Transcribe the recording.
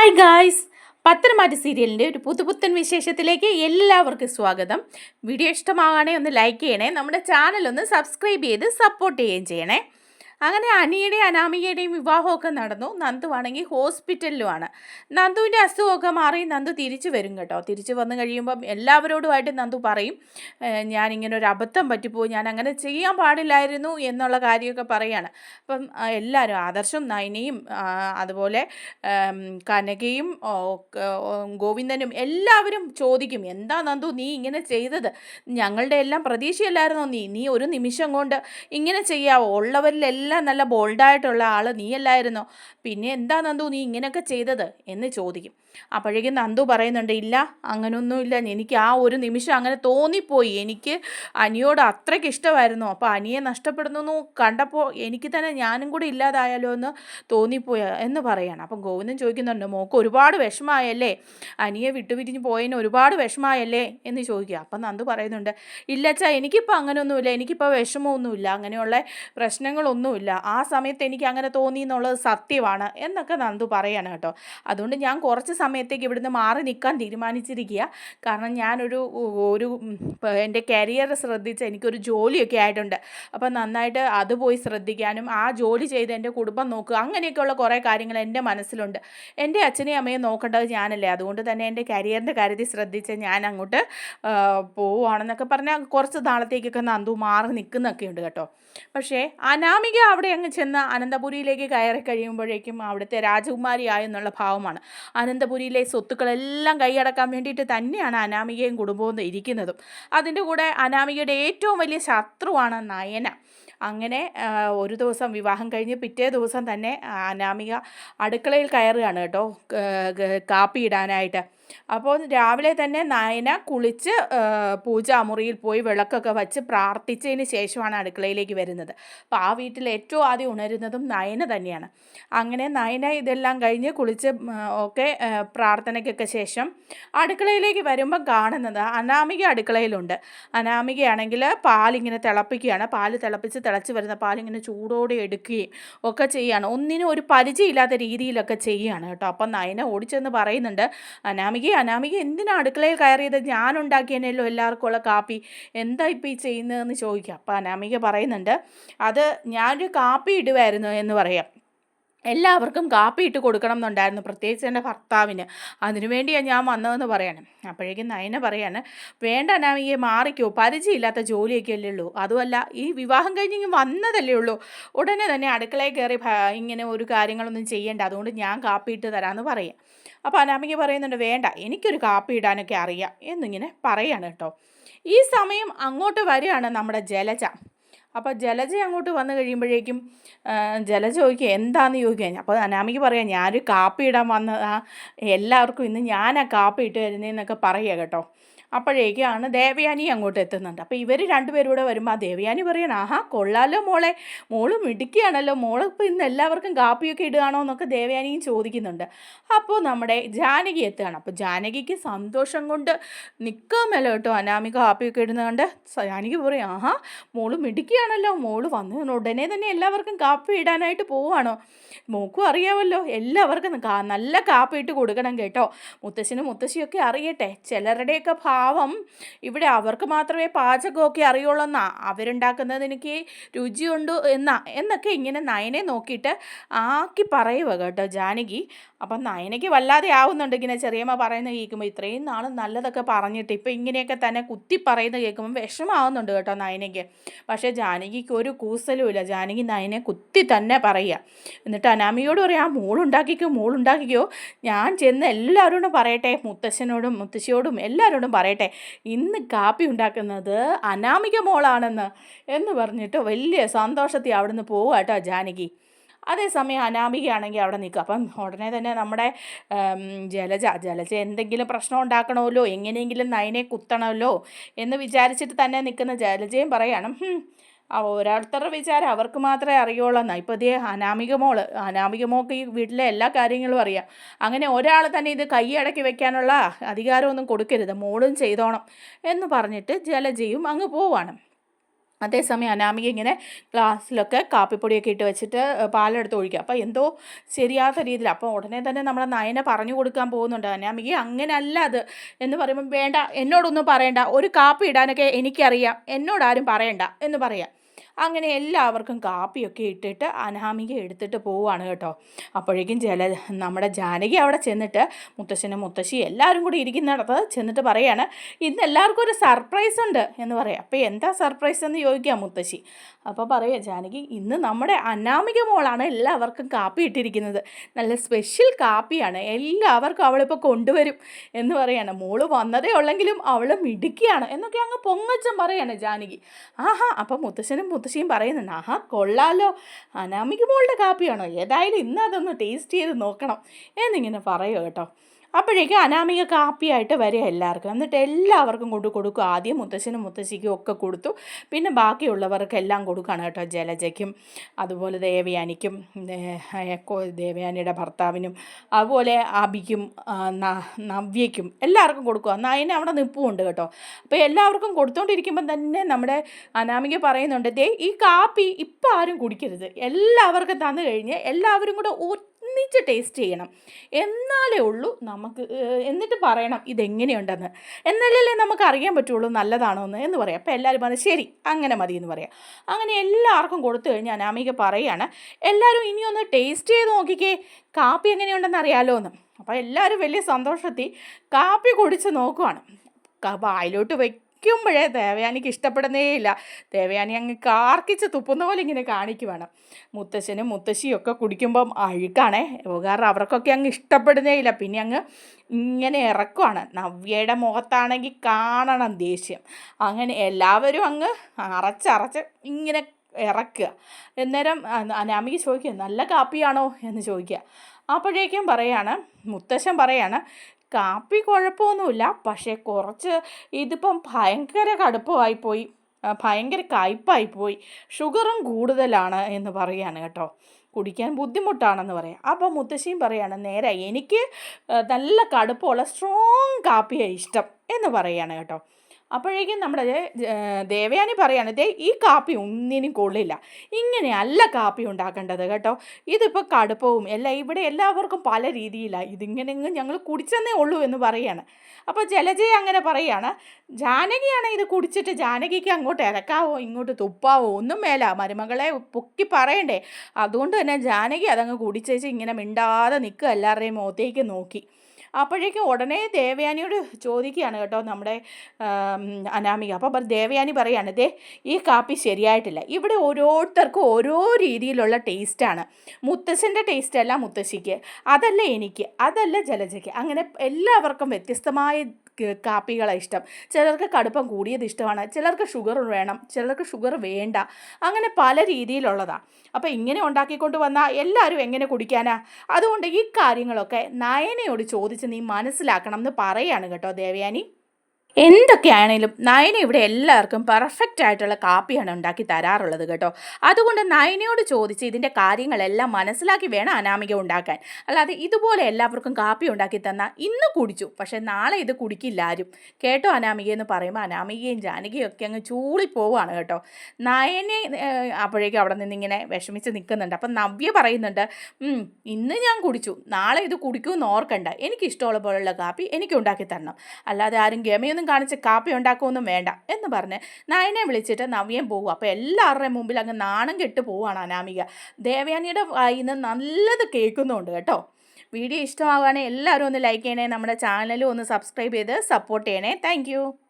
Hi guys പത്തനംമാറ്റ സീരിയലിന്റെ ഒരു പുതുപുത്തൻ വിശേഷത്തിലേക്ക് എല്ലാവർക്കും സ്വാഗതം. വീഡിയോ ഇഷ്ടമാവുകയാണെങ്കിൽ ഒന്ന് ലൈക്ക് ചെയ്യണേ. നമ്മുടെ ചാനൽ ഒന്ന് സബ്സ്ക്രൈബ് ചെയ്ത് സപ്പോർട്ട് ചെയ്യുകയും ചെയ്യണേ. അങ്ങനെ അനിയുടെയും അനാമികയുടെയും വിവാഹമൊക്കെ നടന്നു. നന്ദു ആണെങ്കിൽ ഹോസ്പിറ്റലിലുമാണ്. നന്ദുവിന്റെ അസുഖമൊക്കെ മാറി നന്ദു തിരിച്ചു വരും കേട്ടോ. തിരിച്ചു വന്നു കഴിയുമ്പം എല്ലാവരോടുമായിട്ട് നന്ദു പറയും ഞാനിങ്ങനെ ഒരു അബദ്ധം പറ്റിപ്പോയി. ഞാൻ അങ്ങനെ ചെയ്യാൻ പാടില്ലായിരുന്നു എന്നുള്ള കാര്യമൊക്കെ പറയാണ്. അപ്പം എല്ലാവരും ആദർശം നയനയും അതുപോലെ കനകയും ഗോവിന്ദനും എല്ലാവരും ചോദിക്കും എന്താ നന്ദു നീ ഇങ്ങനെ ചെയ്തത്? ഞങ്ങളുടെ എല്ലാം പ്രതീക്ഷയല്ലായിരുന്നോ നീ? നീ ഒരു നിമിഷം കൊണ്ട് ഇങ്ങനെ ചെയ്യാവോ? ഉള്ളവരിലെല്ലാം നല്ല ബോൾഡായിട്ടുള്ള ആൾ നീയല്ലായിരുന്നോ? പിന്നെ എന്താ നന്ദു നീ ഇങ്ങനെയൊക്കെ ചെയ്തത്? എന്ന് ചോദിക്കും. അപ്പോഴേക്കും നന്ദു പറയുന്നുണ്ട് ഇല്ല അങ്ങനൊന്നുമില്ല. എനിക്ക് ആ ഒരു നിമിഷം അങ്ങനെ തോന്നിപ്പോയി. എനിക്ക് അനിയോട് അത്രയ്ക്ക് ഇഷ്ടമായിരുന്നു. അപ്പോൾ അനിയെ നഷ്ടപ്പെടുന്നു കണ്ടപ്പോൾ എനിക്ക് തന്നെ ഞാനും കൂടി ഇല്ലാതായാലോ എന്ന് തോന്നിപ്പോയി എന്ന് പറയാണ്. അപ്പം ഗോവിന്ദൻ ചോദിക്കുന്നുണ്ട് മോക്ക് ഒരുപാട് വിഷമായല്ലേ അനിയെ വിട്ടുപിരിഞ്ഞ് പോയതിന് ഒരുപാട് വിഷമായല്ലേ എന്ന് ചോദിക്കുക. അപ്പം നന്ദു പറയുന്നുണ്ട് ഇല്ല ഇല്ലച്ചാ എനിക്കിപ്പോൾ അങ്ങനെയൊന്നുമില്ല എനിക്കിപ്പോൾ വിഷമമൊന്നുമില്ല. അങ്ങനെയുള്ള പ്രശ്നങ്ങളൊന്നുമില്ല. ആ സമയത്ത് എനിക്ക് അങ്ങനെ തോന്നി എന്നുള്ളത് സത്യമാണ് എന്നൊക്കെ നന്ദു പറയാണ് കേട്ടോ. അതുകൊണ്ട് ഞാൻ കുറച്ച് സമയത്തേക്ക് ഇവിടുന്ന് മാറി നിൽക്കാൻ തീരുമാനിച്ചിരിക്കുക. കാരണം ഞാനൊരു ഒരു എന്റെ കരിയർ ശ്രദ്ധിച്ച് എനിക്കൊരു ജോലിയൊക്കെ ആയിട്ടുണ്ട്. അപ്പം നന്നായിട്ട് അത് പോയി ശ്രദ്ധിക്കാനും ആ ജോലി ചെയ്ത് എന്റെ കുടുംബം നോക്കുക അങ്ങനെയൊക്കെയുള്ള കുറേ കാര്യങ്ങൾ എന്റെ മനസ്സിലുണ്ട്. എന്റെ അച്ഛനെയും അമ്മയും നോക്കേണ്ടത് ഞാനല്ലേ. അതുകൊണ്ട് തന്നെ എന്റെ കരിയറിന്റെ കാര്യത്തിൽ ശ്രദ്ധിച്ച് ഞാൻ അങ്ങോട്ട് പോവുകയാണെന്നൊക്കെ പറഞ്ഞാൽ കുറച്ച് നാളത്തേക്കൊക്കെ നന്ദു മാറി നിൽക്കുന്നൊക്കെ ഉണ്ട് കേട്ടോ. പക്ഷേ അനാമിക അവിടെ അങ്ങ് ചെന്ന് അനന്തപുരിയിലേക്ക് കയറി കഴിയുമ്പോഴേക്കും അവിടുത്തെ രാജകുമാരിയായെന്നുള്ള ഭാവമാണ്. ഭാവമാണ് അനന്തപുരിയിലെ സ്വത്തുക്കളെല്ലാം കൈയടക്കാൻ വേണ്ടിയിട്ട് തന്നെയാണ് അനാമികയും കുടുംബവും ഇരിക്കുന്നതും. അതിന്റെ കൂടെ അനാമികയുടെ ഏറ്റവും വലിയ ശത്രുവാണ് നയന. അങ്ങനെ ഒരു ദിവസം വിവാഹം കഴിഞ്ഞ് പിറ്റേ ദിവസം തന്നെ അനാമിക അടുക്കളയിൽ കയറുകയാണ് കേട്ടോ കാപ്പി ഇടാനായിട്ട് അപ്പോൾ രാവിലെ തന്നെ നയന കുളിച്ച് പൂജാമുറിയിൽ പോയി വിളക്കൊക്കെ വച്ച് പ്രാർത്ഥിച്ചതിന് ശേഷമാണ് അടുക്കളയിലേക്ക് വരുന്നത്. അപ്പോൾ ആ വീട്ടിൽ ഏറ്റവും ആദ്യം ഉണരുന്നതും നയന തന്നെയാണ്. അങ്ങനെ നയന ഇതെല്ലാം കഴിഞ്ഞ് കുളിച്ച് ഒക്കെ പ്രാർത്ഥനയ്ക്കൊക്കെ ശേഷം അടുക്കളയിലേക്ക് വരുമ്പോൾ കാണുന്നത് അനാമിക അടുക്കളയിലുണ്ട്. അനാമികയാണെങ്കിൽ പാലിങ്ങനെ തിളപ്പിക്കുകയാണ്. പാൽ തിളപ്പിച്ച് തിളച്ച് വരുന്ന പാലിങ്ങനെ ചൂടോടെ എടുക്കുകയും ഒക്കെ ചെയ്യുകയാണ്. ഒന്നിനും ഒരു പരിചയമില്ലാത്ത രീതിയിലൊക്കെ ചെയ്യുകയാണ് കേട്ടോ. അപ്പം നയന ഓടിച്ചെന്ന് പറയുന്നുണ്ട്. അനാമിക അനാമിക എന്തിനാ അടുക്കളയിൽ കയറിയത്? ഞാൻ ഉണ്ടാക്കിയതിനല്ലോ എല്ലാവർക്കും ഉള്ള കാപ്പി. എന്താ ഇപ്പോൾ ഈ ചെയ്യുന്നതെന്ന് ചോദിക്കുക അപ്പോൾ അനാമിക പറയുന്നുണ്ട് അത് ഞാനൊരു കാപ്പി ഇടുമായിരുന്നു എന്ന് പറയാം. എല്ലാവർക്കും കാപ്പി ഇട്ട് കൊടുക്കണം എന്നുണ്ടായിരുന്നു പ്രത്യേകിച്ച് എന്റെ ഭർത്താവിന്. അതിനു വേണ്ടിയാണ് ഞാൻ വന്നതെന്ന് പറയണം. അപ്പോഴേക്കും നയന പറയാണ് വേണ്ട അനാമികയെ മാറിക്കോ. പരിചയമില്ലാത്ത ജോലിയൊക്കെ അല്ലേ ഉള്ളൂ. അതുമല്ല ഈ വിവാഹം കഴിഞ്ഞ് വന്നതല്ലേ ഉള്ളൂ. ഉടനെ തന്നെ അടുക്കളയിൽ കയറി ഇങ്ങനെ ഒരു കാര്യങ്ങളൊന്നും ചെയ്യേണ്ട. അതുകൊണ്ട് ഞാൻ കാപ്പി ഇട്ട് തരാമെന്ന് പറയാം. അപ്പോൾ അനാമിക പറയുന്നുണ്ട് വേണ്ട എനിക്കൊരു കാപ്പി ഇടാനൊക്കെ അറിയാം എന്നിങ്ങനെ പറയാണ് കേട്ടോ. ഈ സമയം അങ്ങോട്ട് വരികയാണ് നമ്മുടെ ജലജ. അപ്പോൾ ജലജ അങ്ങോട്ട് വന്നു കഴിയുമ്പോഴേക്കും ആ, ജലജ ചോദിക്കുക എന്താന്ന് ചോദിക്കുക? അപ്പോൾ അനാമിക്ക് പറയാം ഞാനൊരു കാപ്പി ഇടാൻ വന്നതാ എല്ലാവർക്കും ഇന്ന് ഞാനാ കാപ്പി ഇട്ട് തരുന്നതെന്നൊക്കെ പറയുക കേട്ടോ. അപ്പോഴേക്കാണ് ദേവയാനി അങ്ങോട്ട് എത്തുന്നുണ്ട് അപ്പോൾ ഇവർ രണ്ടുപേരും കൂടെ വരുമ്പോൾ ആ ദേവയാനി പറയണം ആഹാ കൊള്ളാലോ മോളെ. മോൾ മിടുക്കിയാണല്ലോ. മോൾ ഇപ്പോൾ ഇന്ന് എല്ലാവർക്കും കാപ്പിയൊക്കെ ഇടുകയാണോ എന്നൊക്കെ ദേവയാനിയും ചോദിക്കുന്നുണ്ട്. അപ്പോൾ നമ്മുടെ ജാനകി എത്തുകയാണ്. അപ്പോൾ ജാനകിക്ക് സന്തോഷം കൊണ്ട് നിൽക്കാൻ മേല കേട്ടോ അനാമിക കാപ്പിയൊക്കെ ഇടുന്നതുകൊണ്ട് ജാനകി പറയും ആഹാ മോൾ മിടുക്കിയാണല്ലോ. മോൾ വന്ന് ഉടനെ തന്നെ എല്ലാവർക്കും കാപ്പി ഇടാനായിട്ട് പോവുകയാണോ? മോക്കും അറിയാമല്ലോ. എല്ലാവർക്കും നല്ല കാപ്പി ഇട്ട് കൊടുക്കണം കേട്ടോ. മുത്തശ്ശനും മുത്തശ്ശിയൊക്കെ അറിയട്ടെ. ചിലരുടെയൊക്കെ ഭാവം ഇവിടെ അവർക്ക് മാത്രമേ പാചകമൊക്കെ അറിയുള്ളൂ എന്നാ അവരുണ്ടാക്കുന്നത് എനിക്ക് രുചിയുണ്ട് എന്നാ. എന്നൊക്കെ ഇങ്ങനെ നയനെ നോക്കിയിട്ട് ആക്കി പറയുക കേട്ടോ ജാനകി. അപ്പം നയനയ്ക്ക് വല്ലാതെ ആവുന്നുണ്ട് ഇങ്ങനെ ചെറിയമ്മ പറയുന്നത് കേൾക്കുമ്പോൾ ഇത്രയും നാൾ നല്ലതൊക്കെ പറഞ്ഞിട്ട് ഇപ്പം ഇങ്ങനെയൊക്കെ തന്നെ കുത്തി പറയുന്നത് കേൾക്കുമ്പോൾ വിഷമാവുന്നുണ്ട് കേട്ടോ നയനയ്ക്ക്. പക്ഷേ ജാനകിക്ക് ഒരു കൂസലുമില്ല ജാനകി നയനെ കുത്തി തന്നെ പറയുക എന്നിട്ട് അനാമിയോട് പറയാം ആ മോളുണ്ടാക്കിക്കോ മോളുണ്ടാക്കിക്കോ. ഞാൻ ചെന്ന് എല്ലാവരോടും പറയട്ടെ. മുത്തശ്ശനോടും മുത്തശ്ശിയോടും എല്ലാവരോടും പറയട്ടെ. ഇന്ന് കാപ്പി ഉണ്ടാക്കുന്നത് അനാമിക മോളാണെന്ന് എന്ന് പറഞ്ഞിട്ട് വലിയ സന്തോഷത്തിൽ അവിടുന്ന് പോവുക കേട്ടോ ജാനകി. അതേസമയം അനാമികയാണെങ്കിൽ അവിടെ നിൽക്കുക. അപ്പം ഉടനെ തന്നെ നമ്മുടെ ജലജ ജലജ എന്തെങ്കിലും പ്രശ്നം ഉണ്ടാക്കണമല്ലോ എങ്ങനെയെങ്കിലും നയനെ കുത്തണമല്ലോ എന്ന് വിചാരിച്ചിട്ട് തന്നെ നിൽക്കുന്ന ജലജയും പറയണം "ഹും, ആ ഓരോരുത്തരുടെ വിചാരം അവർക്ക് മാത്രമേ അറിയുള്ളൂ ഇപ്പോൾ ഇതേ അനാമിക മോൾ അനാമിക മോൾക്ക് ഈ വീട്ടിലെ എല്ലാ കാര്യങ്ങളും അറിയാം. അങ്ങനെ ഒരാൾ തന്നെ ഇത് കൈയടക്കി വെക്കാനുള്ള അധികാരമൊന്നും കൊടുക്കരുത്. മോളും ചെയ്തോണം എന്ന് പറഞ്ഞിട്ട് ജലജയും അങ്ങ് പോവാണ്. അതേസമയം അനാമിക ഇങ്ങനെ ഗ്ലാസ്സിലൊക്കെ കാപ്പിപ്പൊടിയൊക്കെ ഇട്ട് വെച്ചിട്ട് പാലെടുത്ത് ഒഴിക്കുക അപ്പോൾ എന്തോ ശരിയാത്ത രീതിയിൽ അപ്പോൾ ഉടനെ തന്നെ നമ്മളെ നയനെ പറഞ്ഞു കൊടുക്കാൻ പോകുന്നുണ്ട്. അനാമിക അങ്ങനെയല്ല അത് എന്ന് പറയുമ്പോൾ വേണ്ട എന്നോടൊന്നും പറയണ്ട. ഒരു കാപ്പി ഇടാനൊക്കെ എനിക്കറിയാം. എന്നോടാരും പറയണ്ട എന്ന് പറയാം. അങ്ങനെ എല്ലാവർക്കും കാപ്പിയൊക്കെ ഇട്ടിട്ട് അനാമിക എടുത്തിട്ട് പോവുകയാണ് കേട്ടോ. അപ്പോഴേക്കും ചില നമ്മുടെ ജാനകി അവിടെ ചെന്നിട്ട് മുത്തശ്ശനും മുത്തശ്ശി എല്ലാവരും കൂടി ഇരിക്കുന്നിടത്ത് ചെന്നിട്ട് പറയാണ് ഇന്ന് എല്ലാവർക്കും ഒരു സർപ്രൈസ് ഉണ്ട് എന്ന് പറയാം. അപ്പോൾ എന്താ സർപ്രൈസ് എന്ന് ചോദിക്കാം മുത്തശ്ശി. അപ്പോൾ പറയുക ജാനകി ഇന്ന് നമ്മുടെ അനാമിക മോളാണ് എല്ലാവർക്കും കാപ്പി ഇട്ടിരിക്കുന്നത്. നല്ല സ്പെഷ്യൽ കാപ്പിയാണ്. എല്ലാവർക്കും അവളിപ്പോൾ കൊണ്ടുവരും എന്ന് പറയാണ്. മോൾ വന്നതേ ഉള്ളെങ്കിലും അവൾ മിടുക്കിയാണ് എന്നൊക്കെ അങ്ങ് പൊങ്ങച്ചം പറയാണ് ജാനകി. ആഹാ അപ്പം മുത്തശ്ശനും മുത്തശ്ശിയും പറയുന്നുണ്ട് ആഹാ കൊള്ളാലോ. അനാമിക മോളുടെ കാപ്പിയാണോ? ഏതായാലും ഇന്ന് അതൊന്ന് ടേസ്റ്റ് ചെയ്ത് നോക്കണം. എന്നിങ്ങനെ പറയുക കേട്ടോ. അപ്പോഴേക്കും അനാമിക കാപ്പിയായിട്ട് വരിക എല്ലാവർക്കും. എന്നിട്ട് എല്ലാവർക്കും കൊണ്ട് കൊടുക്കും. ആദ്യം മുത്തശ്ശനും മുത്തശ്ശിക്കും ഒക്കെ കൊടുത്തു. പിന്നെ ബാക്കിയുള്ളവർക്കെല്ലാം കൊടുക്കുകയാണ് കേട്ടോ ജലജയ്ക്കും അതുപോലെ ദേവയാനിക്കും ദേവയാനിയുടെ ഭർത്താവിനും അതുപോലെ അബിക്കും നവ്യയ്ക്കും എല്ലാവർക്കും കൊടുക്കുക അതിന് അവിടെ നിപ്പുമുണ്ട് കേട്ടോ. അപ്പോൾ എല്ലാവർക്കും കൊടുത്തുകൊണ്ടിരിക്കുമ്പം തന്നെ നമ്മുടെ അനാമിക പറയുന്നുണ്ട് ദേ ഈ കാപ്പി ഇപ്പം ആരും കുടിക്കരുത്. എല്ലാവർക്കും തന്നു കഴിഞ്ഞ് എല്ലാവരും കൂടെ ഒന്നിച്ച് ടേസ്റ്റ് ചെയ്യണം. എന്നാലേ ഉള്ളൂ നമുക്ക് എന്നിട്ട് പറയണം ഇതെങ്ങനെയുണ്ടെന്ന്. എന്നാലല്ലേ നമുക്ക് അറിയാൻ പറ്റുള്ളൂ നല്ലതാണോ എന്ന് എന്ന് പറയാം. അപ്പോൾ എല്ലാവരും പറഞ്ഞു ശരി അങ്ങനെ മതി എന്ന് പറയാം. അങ്ങനെ എല്ലാവർക്കും കൊടുത്തു കഴിഞ്ഞാൽ അനാമിക പറയുകയാണ് എല്ലാവരും ഇനി ഒന്ന് ടേസ്റ്റ് ചെയ്ത് നോക്കിക്കേ കാപ്പി എങ്ങനെയുണ്ടെന്ന് അറിയാലോ എന്ന്. അപ്പോൾ എല്ലാവരും വലിയ സന്തോഷത്തിൽ കാപ്പി കുടിച്ച് നോക്കുവാണ്. വായിലോട്ട് വയ്ക്കും വയ്ക്കുമ്പോഴേ ദേവയാനിക്ക് ഇഷ്ടപ്പെടുന്നേ ഇല്ല. ദേവയാനി അങ്ങ് കാർക്കിച്ച് തുപ്പുന്ന പോലെ ഇങ്ങനെ കാണിക്കുവാണ്. മുത്തശ്ശനും മുത്തശ്ശിയും ഒക്കെ കുടിക്കുമ്പം അഴുക്കാണേ. കാരണം അവർക്കൊക്കെ അങ്ങ് ഇഷ്ടപ്പെടുന്നേ ഇല്ല. പിന്നെ അങ്ങ് ഇങ്ങനെ ഇറക്കുവാണ്. നവ്യയുടെ മുഖത്താണെങ്കിൽ കാണണം ദേഷ്യം. അങ്ങനെ എല്ലാവരും അങ്ങ് അറച്ചറച്ച് ഇങ്ങനെ ഇറക്കുക. അന്നേരം അനാമിക ചോദിക്കുക നല്ല കാപ്പിയാണോ? എന്ന് ചോദിക്കുക. അപ്പോഴേക്കും പറയാണ് മുത്തശ്ശൻ പറയാണ് കാപ്പി കുഴപ്പമൊന്നുമില്ല. പക്ഷേ കുറച്ച് ഇതിപ്പം ഭയങ്കര കടുപ്പമായിപ്പോയി ഭയങ്കര കയ്പായിപ്പോയി ഷുഗറും കൂടുതലാണ് എന്ന് പറയാണ് കേട്ടോ. കുടിക്കാൻ ബുദ്ധിമുട്ടാണെന്ന് പറയാം. അപ്പോൾ മുത്തശ്ശിയും പറയാണ് നേരെ എനിക്ക് നല്ല കടുപ്പമുള്ള സ്ട്രോങ് കാപ്പിയാണ് ഇഷ്ടം എന്ന് പറയാണ് കേട്ടോ. അപ്പോഴേക്കും നമ്മുടെ ദേവയാനി പറയാണ് ദേ ഈ കാപ്പി ഒന്നിനും കൊള്ളില്ല. ഇങ്ങനെയല്ല കാപ്പി ഉണ്ടാക്കേണ്ടത് കേട്ടോ. ഇതിപ്പോൾ കടുപ്പവും എല്ലാം ഇവിടെ എല്ലാവർക്കും പല രീതിയിലാണ് ഇതിങ്ങനെ ഞങ്ങൾ കുടിച്ചെന്നേ ഉള്ളൂ എന്ന് പറയാണ്. അപ്പോൾ ജലജയ അങ്ങനെ പറയാണ് ജാനകിയാണ് ഇത് കുടിച്ചിട്ട് ജാനകിക്ക് അങ്ങോട്ട് ഇറക്കാവോ ഇങ്ങോട്ട് തുപ്പാവോ? ഒന്നും മേല. മരുമകളെ പൊക്കി പറയണ്ടേ. അതുകൊണ്ട് തന്നെ ജാനകി അതങ്ങ് കുടിച്ചേച്ച് ഇങ്ങനെ മിണ്ടാതെ നിൽക്കുക എല്ലാവരുടെയും മുഖത്തേക്ക് നോക്കി. അപ്പോഴേക്കും ഉടനെ ദേവയാനിയോട് ചോദിക്കുകയാണ് കേട്ടോ നമ്മുടെ അനാമിക. അപ്പോൾ ദേവയാനി പറയാണ് ദേ ഈ കാപ്പി ശരിയായിട്ടില്ല. ഇവിടെ ഓരോരുത്തർക്കും ഓരോ രീതിയിലുള്ള ടേസ്റ്റാണ് മുത്തശ്ശന്റെ ടേസ്റ്റ് അല്ല മുത്തശ്ശിക്ക്. അതല്ല എനിക്ക് അതല്ല ജലജയ്ക്ക്. അങ്ങനെ എല്ലാവർക്കും വ്യത്യസ്തമായ കാപ്പികളാണ് ഇഷ്ടം. ചിലർക്ക് കടുപ്പം കൂടിയത് ഇഷ്ടമാണ് ചിലർക്ക് ഷുഗർ വേണം ചിലർക്ക് ഷുഗർ വേണ്ട. അങ്ങനെ പല രീതിയിലുള്ളതാണ് അപ്പോൾ ഇങ്ങനെ ഉണ്ടാക്കിക്കൊണ്ട് വന്നാൽ എല്ലാവരും എങ്ങനെ കുടിക്കാനാ? അതുകൊണ്ട് ഈ കാര്യങ്ങളൊക്കെ നയനയോട് ചോദിച്ച് നീ മനസ്സിലാക്കണം എന്ന് പറയാണ് കേട്ടോ ദേവയാനി. എന്തൊക്കെയാണേലും നയന ഇവിടെ എല്ലാവർക്കും പെർഫെക്റ്റ് ആയിട്ടുള്ള കാപ്പിയാണ് ഉണ്ടാക്കി തരാറുള്ളത് കേട്ടോ. അതുകൊണ്ട് നയനയോട് ചോദിച്ച് ഇതിന്റെ കാര്യങ്ങളെല്ലാം മനസ്സിലാക്കി വേണം അനാമിക ഉണ്ടാക്കാൻ. അല്ലാതെ ഇതുപോലെ എല്ലാവർക്കും കാപ്പി ഉണ്ടാക്കി തന്നാൽ ഇന്ന് കുടിച്ചു പക്ഷേ നാളെ ഇത് കുടിക്കില്ല ആരും. കേട്ടോ അനാമിക എന്ന് പറയുമ്പോൾ അനാമികയും ജാനകിയും ഒക്കെ അങ്ങ് ചൂളിപ്പോവാണ് കേട്ടോ. നയനെ അപ്പോഴേക്കും അവിടെ നിന്ന് ഇങ്ങനെ വിഷമിച്ച് നിൽക്കുന്നുണ്ട്. അപ്പം നവ്യ പറയുന്നുണ്ട് ഇന്ന് ഞാൻ കുടിച്ചു നാളെ ഇത് കുടിക്കുമെന്ന് ഓർക്കണ്ട. എനിക്കിഷ്ടമുള്ള പോലുള്ള കാപ്പി എനിക്ക് ഉണ്ടാക്കി തരണം. അല്ലാതെ ആരും ഗമയൊന്നും ഒന്നും കാണിച്ച് കാപ്പി ഉണ്ടാക്കുമൊന്നും വേണ്ട എന്ന് പറഞ്ഞ് നയനെ വിളിച്ചിട്ട് നവ്യം പോകും അപ്പോൾ എല്ലാവരുടെയും മുമ്പിൽ അങ്ങ് നാണം കെട്ട് പോവുകയാണ് അനാമിക. ദേവയാനിയുടെ വായിൽ നിന്ന് നല്ലത് കേൾക്കുന്നുണ്ട് കേട്ടോ. വീഡിയോ ഇഷ്ടമാവുകയാണെങ്കിൽ എല്ലാവരും ഒന്ന് ലൈക്ക് ചെയ്യണേ നമ്മുടെ ചാനലും ഒന്ന് സബ്സ്ക്രൈബ് ചെയ്ത് സപ്പോർട്ട് ചെയ്യണേ. താങ്ക്